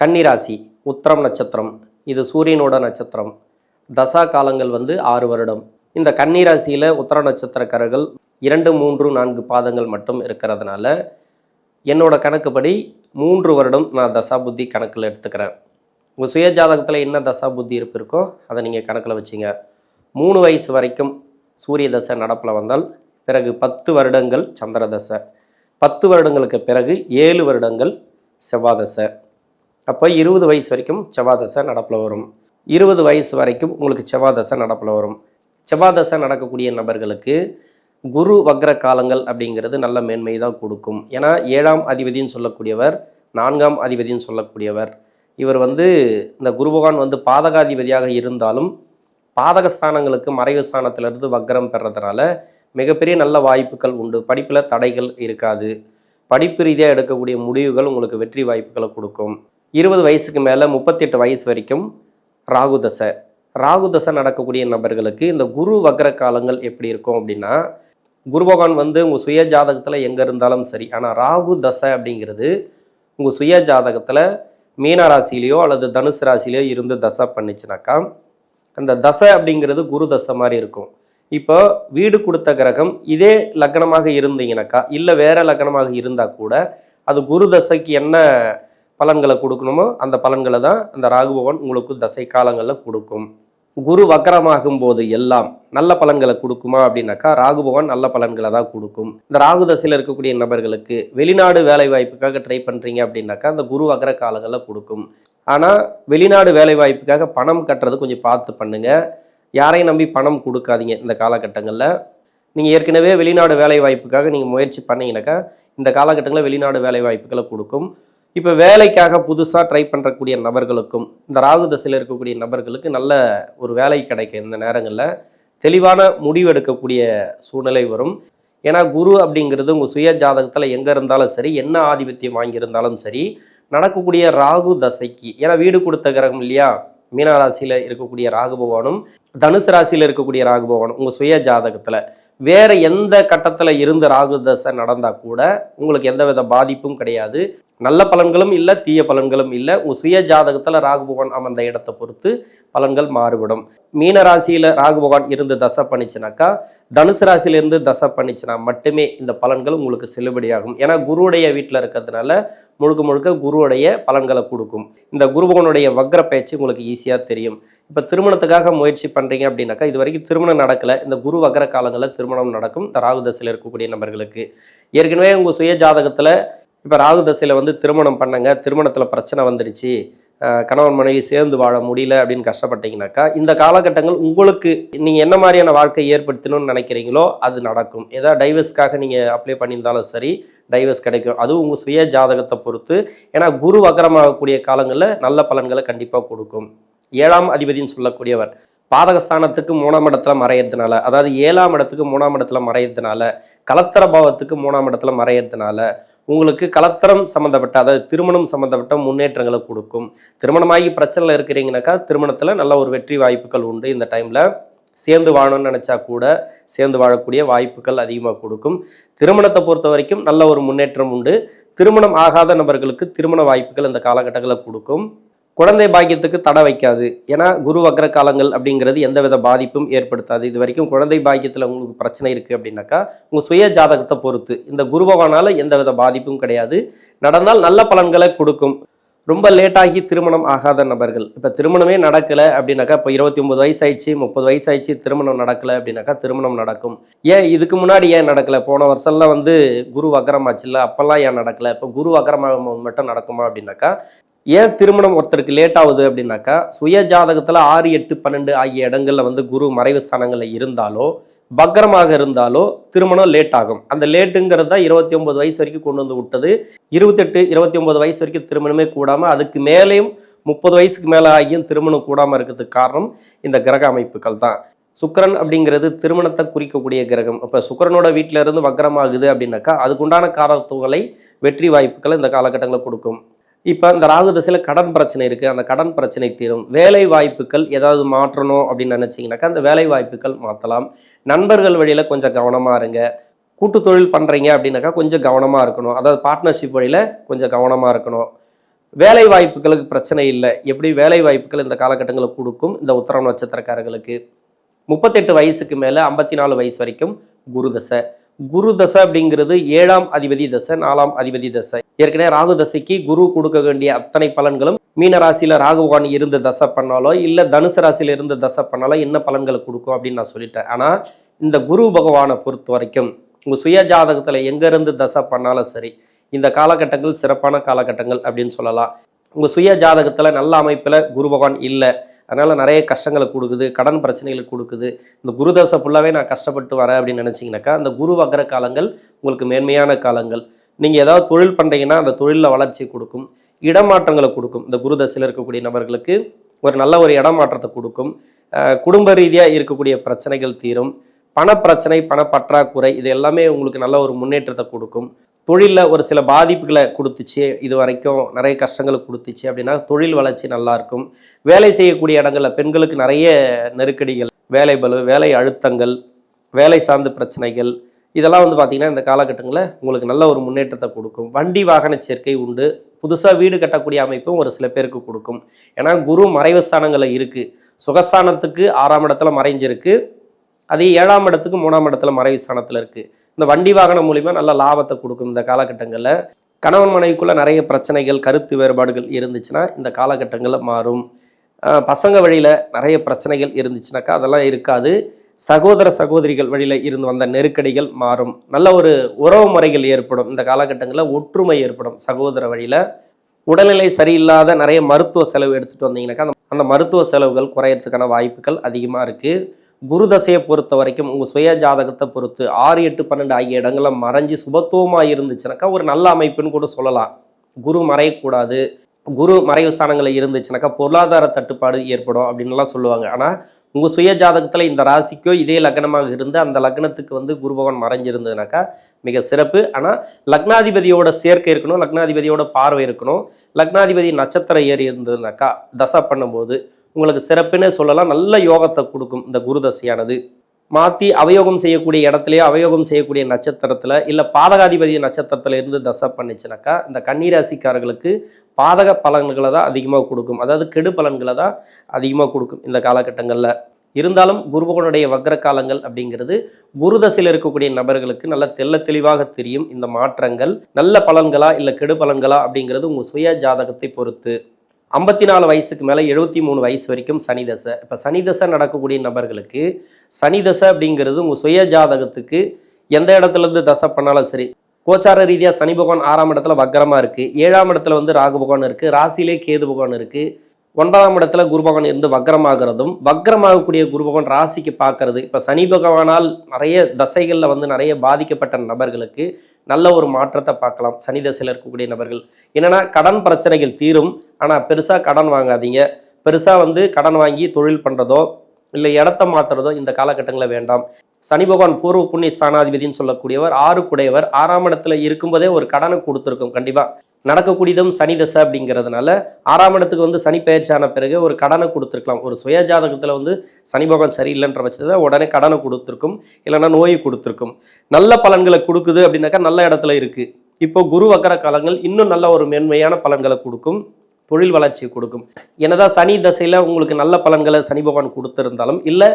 கன்னிராசி உத்திரம் நட்சத்திரம். இது சூரியனோட நட்சத்திரம். தசா காலங்கள் வந்து ஆறு வருடம். இந்த கன்னிராசியில் உத்தர நட்சத்திரக்காரர்கள் இரண்டு மூன்று நான்கு பாதங்கள் மட்டும் இருக்கிறதுனால என்னோட கணக்குப்படி மூன்று வருடம் நான் தசா புத்தி கணக்கில் எடுத்துக்கிறேன். உங்கள் சுய ஜாதகத்தில் என்ன தசா புத்தி இருப்பு இருக்கோ அதை நீங்கள் கணக்கில் வச்சிங்க. மூணு வயசு வரைக்கும் சூரிய தசை நடப்பில் வந்தால் பிறகு பத்து வருடங்கள் சந்திர தசை. பத்து வருடங்களுக்கு பிறகு ஏழு வருடங்கள் செவ்வாதசை அப்போ இருபது வயசு வரைக்கும் செவ்வாய் நடப்பில் வரும். இருபது வயசு வரைக்கும் உங்களுக்கு செவ்வாய் நடப்பில் வரும். செவ்வாய் நடக்கக்கூடிய நபர்களுக்கு குரு வக்ர காலங்கள் அப்படிங்கிறது நல்ல மேன்மை தான் கொடுக்கும். ஏன்னா ஏழாம் அதிபதின்னு சொல்லக்கூடியவர் நான்காம் அதிபதின்னு சொல்லக்கூடியவர். இவர் வந்து இந்த குரு பகவான் வந்து பாதகாதிபதியாக இருந்தாலும் பாதகஸ்தானங்களுக்கு மறைவு ஸ்தானத்திலிருந்து வக்ரம் பெறதுனால மிகப்பெரிய நல்ல வாய்ப்புகள் உண்டு. படிப்பில் தடைகள் இருக்காது. படிப்பு ரீதியாக எடுக்கக்கூடிய முடிவுகள் உங்களுக்கு வெற்றி வாய்ப்புகளை கொடுக்கும். இருபது வயசுக்கு மேலே முப்பத்தெட்டு வயசு வரைக்கும் ராகு தசை. ராகு தசை நடக்கக்கூடிய நபர்களுக்கு இந்த குரு வக்ர காலங்கள் எப்படி இருக்கும் அப்படின்னா குரு பகவான் வந்து உங்கள் சுய ஜாதகத்தில் எங்கே இருந்தாலும் சரி ஆனால் ராகு தசை அப்படிங்கிறது உங்கள் சுய ஜாதகத்தில் மீன ராசியிலையோ அல்லது தனுசு ராசிலேயோ இருந்து தசை பண்ணிச்சுனாக்கா அந்த தசை அப்படிங்கிறது குரு தசை மாதிரி இருக்கும். இப்போ வீடு கொடுத்த கிரகம் இதே லக்னமாக இருந்தீங்கனாக்கா இல்லை வேற லக்னமாக இருந்தால் கூட அது குரு தசைக்கு என்ன பலன்களை கொடுக்கணுமோ அந்த பலன்களை தான் அந்த ராகு பகவான் உங்களுக்கு தசை காலங்களில் கொடுக்கும். குரு வக்கரமாகும் போது எல்லாம் நல்ல பலன்களை கொடுக்குமா அப்படின்னாக்கா ராகு பகவான் நல்ல பலன்களை தான் கொடுக்கும். இந்த ராகு தசையில் இருக்கக்கூடிய நபர்களுக்கு வெளிநாடு வேலை வாய்ப்புக்காக ட்ரை பண்ணுறீங்க அப்படின்னாக்கா அந்த குரு வக்கர காலங்களில் கொடுக்கும். ஆனால் வெளிநாடு வேலை வாய்ப்புக்காக பணம் கட்டுறது கொஞ்சம் பார்த்து பண்ணுங்கள் யாரையும் நம்பி பணம் கொடுக்காதீங்க இந்த காலகட்டங்களில். நீங்கள் ஏற்கனவே வெளிநாடு வேலை வாய்ப்புக்காக நீங்கள் முயற்சி பண்ணீங்கன்னாக்கா இந்த காலகட்டங்களில் வெளிநாடு வேலை வாய்ப்புகளை கொடுக்கும். இப்போ வேலைக்காக புதுசாக ட்ரை பண்ணுறக்கூடிய நபர்களுக்கும் இந்த ராகு தசையில் இருக்கக்கூடிய நபர்களுக்கு நல்ல ஒரு வேலை கிடைக்கும் இந்த நேரங்களில் தெளிவான முடிவு எடுக்கக்கூடிய சூழ்நிலை வரும். ஏன்னா குரு அப்படிங்கிறது உங்கள் சுய ஜாதகத்தில் எங்கே இருந்தாலும் சரி என்ன ஆதிபத்தியம் வாங்கியிருந்தாலும் சரி நடக்கக்கூடிய ராகு தசைக்கு ஏன்னா வீடு கொடுத்த கிரகம் இல்லையா? மீனராசியில் இருக்கக்கூடிய ராகு பகவானும் தனுசு ராசியில் இருக்கக்கூடிய ராகு பகவானும் உங்கள் சுய ஜாதகத்தில் வேற எந்த கட்டத்தில் இருந்து ராகு தசை நடந்தால் கூட உங்களுக்கு எந்தவித பாதிப்பும் கிடையாது. நல்ல பலன்களும் இல்லை தீய பலன்களும் இல்லை. உங்கள் சுய ஜாதகத்தில் ராகு பகவான் அமர்ந்த இடத்தை பொறுத்து பலன்கள் மாறுபடும். மீன ராசியில் ராகு பகவான் இருந்து தசை பண்ணிச்சுனாக்கா தனுசு ராசியிலிருந்து தசை பண்ணிச்சுனா மட்டுமே இந்த பலன்கள் உங்களுக்கு செல்லுபடியாகும். ஏன்னா குருவுடைய வீட்டில் இருக்கிறதுனால முழுக்க முழுக்க குருவுடைய பலன்களை கொடுக்கும். இந்த குரு பகவானுடைய வக்ர பேச்சு உங்களுக்கு ஈஸியாக தெரியும். இப்போ திருமணத்துக்காக முயற்சி பண்ணுறீங்க அப்படின்னாக்கா இது வரைக்கும் திருமணம் நடக்கலை. இந்த குரு வக்ர காலங்களில் திருமணம் நடக்கும். இந்த ராகு தசையில் இருக்கக்கூடிய நபர்களுக்கு. ஏற்கனவே உங்கள் சுய ஜாதகத்தில் இப்போ ராகு தசையில் வந்து திருமணம் பண்ணுங்க. திருமணத்தில் பிரச்சனை வந்துடுச்சு கணவன் மனைவி சேர்ந்து வாழ முடியல அப்படின்னு கஷ்டப்பட்டீங்கன்னாக்கா இந்த காலகட்டங்கள் உங்களுக்கு நீங்கள் என்ன மாதிரியான வாழ்க்கை ஏற்படுத்தணும்னு நினைக்கிறீங்களோ அது நடக்கும். ஏதாவது டைவர்ஸ்க்காக நீங்கள் அப்ளை பண்ணியிருந்தாலும் சரி டைவர்ஸ் கிடைக்கும். அதுவும் உங்கள் சுய ஜாதகத்தை பொறுத்து. ஏன்னா குரு வக்கரமாகக்கூடிய காலங்களில் நல்ல பலன்களை கண்டிப்பாக கொடுக்கும். ஏழாம் அதிபதின்னு சொல்லக்கூடியவர். பாதகஸ்தானத்துக்கு மூணாம் இடத்துல மறையிறதுனால அதாவது ஏழாம் இடத்துக்கு மூணாம் இடத்துல மறையிறதுனால கலத்தர பாவத்துக்கு மூணாம் இடத்துல மறையிறதுனால உங்களுக்கு கலத்தரம் சம்மந்தப்பட்ட அதாவது திருமணம் சம்மந்தப்பட்ட முன்னேற்றங்களை கொடுக்கும். திருமணமாகி பிரச்சனையில் இருக்கிறீங்கனாக்கா திருமணத்தில் நல்ல ஒரு வெற்றி வாய்ப்புகள் உண்டு. இந்த டைமில் சேர்ந்து வாழணும்னு நினச்சா கூட சேர்ந்து வாழக்கூடிய வாய்ப்புகள் அதிகமாக கொடுக்கும். திருமணத்தை பொறுத்த வரைக்கும் நல்ல ஒரு முன்னேற்றம் உண்டு. திருமணம் ஆகாத நபர்களுக்கு திருமண வாய்ப்புகள் இந்த காலகட்டங்களில் கொடுக்கும். குழந்தை பாக்கியத்துக்கு தடை வைக்காது. ஏன்னா குரு வக்ர காலங்கள் அப்படிங்கிறது எந்தவித பாதிப்பும் ஏற்படுத்தாது. இது வரைக்கும் குழந்தை பாக்கியத்தில் உங்களுக்கு பிரச்சனை இருக்குது அப்படின்னாக்கா உங்கள் சுய ஜாதகத்தை பொறுத்து. இந்த குரு பகவானால் எந்தவித பாதிப்பும் கிடையாது. நடந்தால் நல்ல பலன்களை கொடுக்கும். ரொம்ப லேட்டாகி திருமணம் ஆகாத நபர்கள். இப்போ திருமணமே நடக்கலை அப்படின்னாக்கா இப்போ இருபத்தி ஒன்பது வயசு ஆயிடுச்சு முப்பது வயசு ஆயிடுச்சு திருமணம் நடக்கலை அப்படின்னாக்கா திருமணம் நடக்கும். ஏன் இதுக்கு முன்னாடி ஏன் நடக்கலை? போன வருஷம்லாம் வந்து குரு வக்கரமாச்சுல்ல அப்போல்லாம் ஏன் நடக்கலை? இப்போ குரு வக்கரமாக மட்டும் நடக்குமா அப்படின்னாக்கா ஏன் திருமணம் ஒருத்தருக்கு லேட் ஆகுது அப்படின்னாக்கா சுய ஜாதகத்தில் ஆறு எட்டு பன்னெண்டு ஆகிய இடங்களில் வந்து குரு மறைவு ஸ்தானங்களில் இருந்தாலோ பக்கரமாக இருந்தாலோ திருமணம் லேட் ஆகும். அந்த லேட்டுங்கிறது தான் இருபத்தி ஒன்பது வயசு வரைக்கும் கொண்டு வந்து விட்டது. இருபத்தெட்டு இருபத்தி ஒன்பது வயசு வரைக்கும் திருமணமே கூடாமல் அதுக்கு மேலேயும் முப்பது வயசுக்கு மேலே ஆகியும் திருமணம் கூடாமல் இருக்கிறதுக்கு காரணம் இந்த கிரக அமைப்புகள் தான். சுக்கரன் அப்படிங்கிறது திருமணத்தை குறிக்கக்கூடிய கிரகம். இப்போ சுக்கரனோட வீட்டில் இருந்து வக்கரமாகுது அப்படின்னாக்கா அதுக்குண்டான காரத்துவங்களை வெற்றி வாய்ப்புகளை இந்த காலகட்டங்களில் கொடுக்கும். இப்போ இந்த ராகு தசையில் கடன் பிரச்சனை இருக்குது அந்த கடன் பிரச்சனை தீரும். வேலை வாய்ப்புகள் ஏதாவது மாற்றணும் அப்படின்னு நினச்சிங்கனாக்கா அந்த வேலை வாய்ப்புகள் மாற்றலாம் நண்பர்கள் வழியில் கொஞ்சம் கவனமாக இருங்க. கூட்டு தொழில் பண்ணுறீங்க அப்படின்னாக்கா கொஞ்சம் கவனமாக இருக்கணும். அதாவது பார்ட்னர்ஷிப் வழியில் கொஞ்சம் கவனமாக இருக்கணும். வேலை வாய்ப்புகளுக்கு பிரச்சனை இல்லை. எப்படி வேலை வாய்ப்புகள் இந்த காலகட்டங்களில் கொடுக்கும்? இந்த உத்தரம் நட்சத்திரக்காரர்களுக்கு. முப்பத்தெட்டு வயசுக்கு மேலே ஐம்பத்தி நாலு வயசு வரைக்கும் குரு தசை. குரு தசை அப்படிங்கிறது ஏழாம் அதிபதி தசை நாலாம் அதிபதி தசை. ஏற்கனவே ராகு தசைக்கு குரு கொடுக்க வேண்டிய அத்தனை பலன்களும் மீன ராசியில் ராகுபகவான் இருந்து தசை பண்ணாலோ இல்லை தனுசு ராசியில் இருந்து தசை பண்ணாலோ என்ன பலன்களை கொடுக்கும் அப்படின்னு நான் சொல்லிட்டேன். ஆனால் இந்த குரு பகவானை பொறுத்த வரைக்கும் உங்கள் சுய ஜாதகத்தில் எங்கேருந்து தசை பண்ணாலும் சரி இந்த காலகட்டங்கள் சிறப்பான காலகட்டங்கள் அப்படின்னு சொல்லலாம். உங்கள் சுய ஜாதகத்தில் நல்ல அமைப்பில் குரு பகவான் இல்லை அதனால் நிறைய கஷ்டங்களை கொடுக்குது கடன் பிரச்சனைகளை கொடுக்குது. இந்த குரு தசை ஃபுல்லாகவே நான் கஷ்டப்பட்டு வரேன் அப்படின்னு நினச்சிங்கனாக்கா அந்த குரு வக்கர காலங்கள் உங்களுக்கு மேன்மையான காலங்கள். நீங்கள் ஏதாவது தொழில் பண்ணுறீங்கன்னா அந்த தொழிலில் வளர்ச்சி கொடுக்கும். இடமாற்றங்களை கொடுக்கும். இந்த குரு தசையில் இருக்கக்கூடிய நபர்களுக்கு ஒரு நல்ல ஒரு இடமாற்றத்தை கொடுக்கும். குடும்ப ரீதியாக இருக்கக்கூடிய பிரச்சனைகள் தீரும். பணப்பிரச்சனை பணப்பற்றாக்குறை இது எல்லாமே உங்களுக்கு நல்ல ஒரு முன்னேற்றத்தை கொடுக்கும். தொழிலில் ஒரு சில பாதிப்புகளை கொடுத்துச்சு. இது வரைக்கும் நிறைய கஷ்டங்களை கொடுத்துச்சு அப்படின்னா தொழில் வளர்ச்சி நல்லாயிருக்கும் வேலை செய்யக்கூடிய இடங்களில் பெண்களுக்கு நிறைய நெருக்கடிகள் வேலை பலு வேலை அழுத்தங்கள் வேலை சார்ந்த பிரச்சனைகள் இதெல்லாம் வந்து பார்த்திங்கன்னா இந்த காலகட்டங்களில் உங்களுக்கு நல்ல ஒரு முன்னேற்றத்தை கொடுக்கும். வண்டி வாகன சேர்க்கை உண்டு. புதுசாக வீடு கட்டக்கூடிய அமைப்பும் ஒரு சில பேருக்கு கொடுக்கும். ஏன்னா குரு மறைவு ஸ்தானங்களில் இருக்குது சுகஸ்தானத்துக்கு ஆறாம் இடத்துல மறைஞ்சிருக்கு. அதே ஏழாம் இடத்துக்கு மூணாம் இடத்துல மறைவு ஸ்தானத்தில் இருக்குது இந்த வண்டி வாகனம் மூலிமா நல்ல லாபத்தை கொடுக்கும் இந்த காலகட்டங்களில். கணவன் மனைவிக்குள்ளே நிறைய பிரச்சனைகள் கருத்து வேறுபாடுகள் இருந்துச்சுன்னா இந்த காலகட்டங்களில் மாறும். பசங்க வழியில் நிறைய பிரச்சனைகள் இருந்துச்சுனாக்கா அதெல்லாம் இருக்காது. சகோதர சகோதரிகள் வழியில் இருந்து வந்த நெருக்கடிகள் மாறும். நல்ல ஒரு உறவு முறைகள் ஏற்படும். இந்த காலகட்டங்களில் ஒற்றுமை ஏற்படும் சகோதர வழியில். உடல்நிலை சரியில்லாத நிறைய மருத்துவ செலவு எடுத்துகிட்டு வந்தீங்கன்னாக்கா அந்த அந்த மருத்துவ செலவுகள் குறையறதுக்கான வாய்ப்புகள் அதிகமாக இருக்குது குரு தசையை பொறுத்த வரைக்கும் உங்கள் சுய ஜாதகத்தை பொறுத்து ஆறு எட்டு பன்னெண்டு ஆகிய இடங்களில் மறைஞ்சு சுபத்துவமாக இருந்துச்சுனாக்கா ஒரு நல்ல அமைப்புன்னு கூட சொல்லலாம். குரு மறையக்கூடாது. குரு மறைவு ஸ்தானங்களில் இருந்துச்சுனாக்கா பொருளாதார தட்டுப்பாடு ஏற்படும் அப்படின்லாம் சொல்லுவாங்க. ஆனால் உங்கள் சுய ஜாதகத்தில் இந்த ராசிக்கோ இதே லக்னமாக இருந்து அந்த லக்னத்துக்கு வந்து குரு பகவான் மறைஞ்சிருந்ததுனாக்கா மிக சிறப்பு. ஆனால் லக்னாதிபதியோட சேர்க்கை இருக்கணும் லக்னாதிபதியோட பார்வை இருக்கணும். லக்னாதிபதி நட்சத்திரம் ஏறி இருந்ததுனாக்கா தசை பண்ணும்போது உங்களுக்கு சிறப்புன்னு சொல்லலாம். நல்ல யோகத்தை கொடுக்கும் இந்த குரு தசையானது. மாற்றி அவயோகம் செய்யக்கூடிய இடத்துலையோ அவயோகம் செய்யக்கூடிய நட்சத்திரத்தில் இல்லை பாதகாதிபதி நட்சத்திரத்தில் இருந்து தசை பண்ணிச்சுனாக்கா இந்த கன்னிராசிக்காரர்களுக்கு பாதக பலன்களை தான் அதிகமாக கொடுக்கும். அதாவது கெடு பலன்களை தான் அதிகமாக கொடுக்கும் இந்த காலகட்டங்களில். இருந்தாலும் குருபகனுடைய வக்ர காலங்கள் அப்படிங்கிறது குருதசையில் இருக்கக்கூடிய நபர்களுக்கு நல்ல தெள்ள தெளிவாக தெரியும் இந்த மாற்றங்கள். நல்ல பலன்களா இல்லை கெடு பலன்களா அப்படிங்கிறது உங்கள் சுய ஜாதகத்தை பொறுத்து. ஐம்பத்தி நாலு வயசுக்கு மேலே எழுபத்தி மூணு வயசு வரைக்கும் சனி தசை. இப்போ சனி தசை நடக்கக்கூடிய நபர்களுக்கு சனி தசை அப்படிங்கிறது உங்கள் சுய ஜாதகத்துக்கு எந்த இடத்துல இருந்து தசை பண்ணாலும் சரி கோச்சார ரீதியாக சனி பகவான் ஆறாம் இடத்துல வக்கரமாக இருக்குது ஏழாம் இடத்துல வந்து ராகு பகவான் இருக்குது ராசியிலே கேது பகவான் இருக்குது ஒன்பதாம் இடத்துல குரு பகவான் இருந்து வக்கரமாகிறதும் வக்கரமாகக்கூடிய குரு பகவான் ராசிக்கு பார்க்கறது இப்போ சனி பகவானால் நிறைய தசைகளில் வந்து நிறைய பாதிக்கப்பட்ட நபர்களுக்கு நல்ல ஒரு மாற்றத்தை பார்க்கலாம் சனி தசையில் இருக்கக்கூடிய நபர்கள். என்னென்னா கடன் பிரச்சனைகள் தீரும் ஆனால் பெருசாக கடன் வாங்காதீங்க. பெருசாக வந்து கடன் வாங்கி தொழில் பண்ணுறதோ இல்லை இடத்த மாற்றுறதோ இந்த காலகட்டங்களில் வேண்டாம். சனி பகவான் பூர்வ புண்ணிய ஸ்தானாதிபதினு சொல்லக்கூடியவர் ஆறு குடையவர் ஆறாம் இடத்துல இருக்கும்போதே ஒரு கடனை கொடுத்துருக்கும் கண்டிப்பாக நடக்கக்கூடியதும் சனி தசை அப்படிங்கிறதுனால ஆறாம் இடத்துக்கு வந்து சனி பயிற்சியான பிறகு ஒரு கடனை கொடுத்துருக்கலாம். ஒரு சுய ஜாதகத்தில் வந்து சனி பகவான் சரியில்லைன்ற பட்சத்தில் உடனே கடனை கொடுத்துருக்கும் இல்லைன்னா நோயை கொடுத்துருக்கும். நல்ல பலன்களை கொடுக்குது அப்படின்னாக்கா நல்ல இடத்துல இருக்குது இப்போ குரு வக்கர காலங்கள் இன்னும் நல்ல ஒரு மேன்மையான பலன்களை கொடுக்கும். தொழில் வளர்ச்சியை கொடுக்கும். என்னதான் சனி தசையில் உங்களுக்கு நல்ல பலன்களை சனி பகவான் கொடுத்திருந்தாலும் இல்லை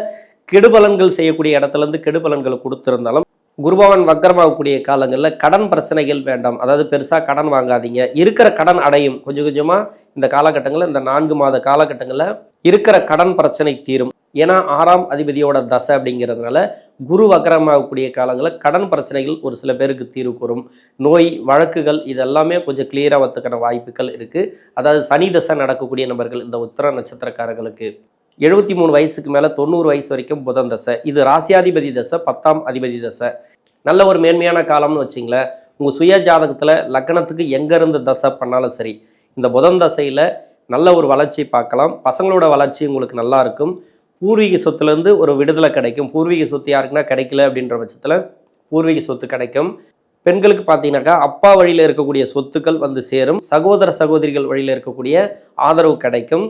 கெடுபலன்கள் செய்யக்கூடிய இடத்துலேருந்து கெடுபலன்களை கொடுத்திருந்தாலும் குருபவன் வக்கரமாகக்கூடிய காலங்களில் கடன் பிரச்சனைகள் வேண்டாம். அதாவது பெருசாக கடன் வாங்காதீங்க. இருக்கிற கடன் அடையும். கொஞ்சம் கொஞ்சமாக இந்த காலகட்டங்களில் இந்த நான்கு மாத காலகட்டங்களில் இருக்கிற கடன் பிரச்சனை தீரும். ஏன்னா ஆறாம் அதிபதியோட தசை அப்படிங்கிறதுனால குரு வக்கரமாகக்கூடிய காலங்களில் கடன் பிரச்சனைகள் ஒரு சில பேருக்கு தீர்வு கூறும். நோய் வழக்குகள் இதெல்லாமே கொஞ்சம் கிளியராக வரத்துக்கான வாய்ப்புகள் இருக்குது அதாவது சனி தசை நடக்கக்கூடிய நபர்கள் இந்த உத்தர நட்சத்திரக்காரர்களுக்கு. எழுபத்தி மூணு வயசுக்கு மேலே தொண்ணூறு வயசு வரைக்கும் புதன் தசை. இது ராசியாதிபதி தசை பத்தாம் அதிபதி தசை. நல்ல ஒரு மேன்மையான காலம்னு வச்சிங்களேன். உங்கள் சுய ஜாதகத்தில் லக்னத்துக்கு எங்கேருந்து தசை பண்ணாலும் சரி இந்த புதன் தசையில் நல்ல ஒரு வளர்ச்சி பார்க்கலாம். பசங்களோட வளர்ச்சி உங்களுக்கு நல்லா இருக்கும். பூர்வீக சொத்துலேருந்து ஒரு விடுதலை கிடைக்கும். பூர்வீக சொத்து யாருக்குன்னா கிடைக்கல அப்படின்ற பட்சத்தில் பூர்வீக சொத்து கிடைக்கும். பெண்களுக்கு பார்த்தீங்கன்னாக்கா அப்பா வழியில் இருக்கக்கூடிய சொத்துக்கள் வந்து சேரும். சகோதர சகோதரிகள் வழியில் இருக்கக்கூடிய ஆதரவு கிடைக்கும்.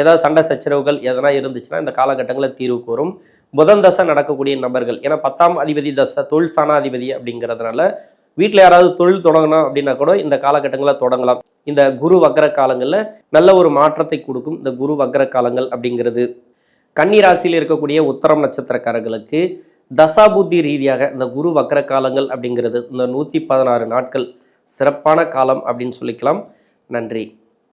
ஏதாவது சண்டை சச்சரவுகள் எதனா இருந்துச்சுன்னா இந்த காலகட்டங்களில் தீர்வு கூறும். புதன் தசை நடக்கக்கூடிய நபர்கள் ஏன்னா பத்தாம் அதிபதி தசை தொழில் சாணாதிபதி அப்படிங்கிறதுனால வீட்டில் யாராவது தொழில் தொடங்கணும் அப்படின்னா கூட இந்த காலகட்டங்களில் தொடங்கலாம். இந்த குரு வக்கர காலங்களில் நல்ல ஒரு மாற்றத்தை கொடுக்கும். இந்த குரு வக்கர காலங்கள் அப்படிங்கிறது. கன்னி ராசியில் இருக்கக்கூடிய உத்தரம் நட்சத்திரக்காரர்களுக்கு தசாபுத்தி ரீதியாக இந்த குரு வக்கர காலங்கள் அப்படிங்கிறது இந்த நூற்றி பதினாறு நாட்கள் சிறப்பான காலம் அப்படின்னு சொல்லிக்கலாம். நன்றி.